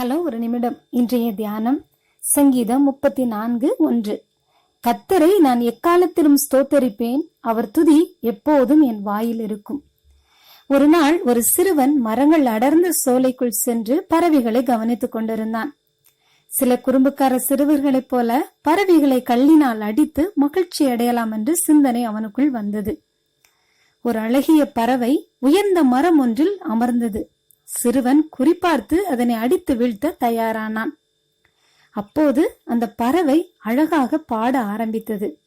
Hello ஒரு நிமிடம். இன்றைய தியானம் சங்கீதம் முப்பத்தி நான்கு ஒன்று. கத்தரை நான் எக்காலத்திலும் ஸ்தோத்தரிப்பேன். அவர் துதி எப்போதும் என் வாயில் இருக்கும். ஒரு நாள் ஒரு சிறுவன் மரங்கள் அடர்ந்த சோலைக்குள் சென்று பறவைகளை கவனித்துக் கொண்டிருந்தான். சில குறும்புக்கார சிறுவர்களைப் போல பறவைகளை கல்லினால் அடித்து மகிழ்ச்சி அடையலாம் என்று சிந்தனை அவனுக்குள் வந்தது. ஒரு அழகிய பறவை உயர்ந்த மரம் ஒன்றில் அமர்ந்தது. சிறுவன் குறிப்பார்த்து அதனை அடித்து வீழ்த்த தயாரானான். அப்போது அந்த பறவை அழகாக பாட ஆரம்பித்தது.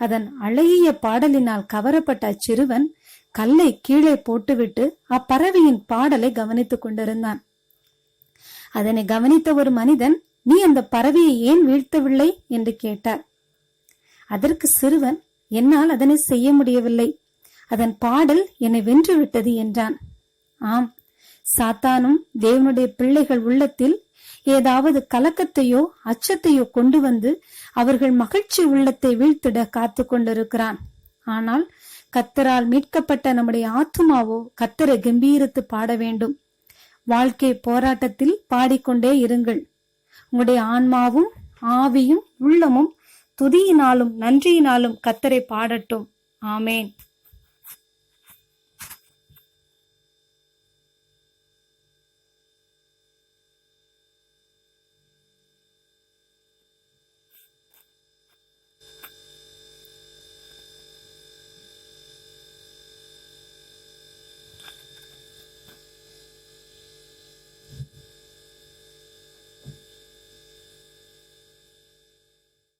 அதன் அழகிய பாடலினால் கவரப்பட்ட அச்சிறுவன் கல்லை கீழே போட்டுவிட்டு அப்பறவையின் பாடலை கவனித்துக் கொண்டிருந்தான். அதனை கவனித்த ஒரு மனிதன் நீ அந்த பறவையை ஏன் வீழ்த்தவில்லை? என்று கேட்டார். அதற்கு சிறுவன் என்னால் அதனை செய்ய முடியவில்லை. அதன் பாடல் என்னை வென்று விட்டது என்றான். ஆம் சாத்தானும் தேவனுடைய பிள்ளைகள் உள்ளத்தில் ஏதாவது கலக்கத்தையோ அச்சத்தையோ கொண்டு வந்து அவர்கள் மகிழ்ச்சி உள்ளத்தை வீழ்த்திட காத்து கொண்டிருக்கிறான். ஆனால் கத்தரால் மீட்கப்பட்ட நம்முடைய ஆத்துமாவோ கத்தரை கம்பீரத்து பாட வேண்டும். வாழ்க்கை போராட்டத்தில் பாடிக்கொண்டே இருங்கள். உங்களுடைய ஆன்மாவும் ஆவியும் உள்ளமும் துதியினாலும் நன்றியினாலும் கத்தரை பாடட்டும். ஆமேன்.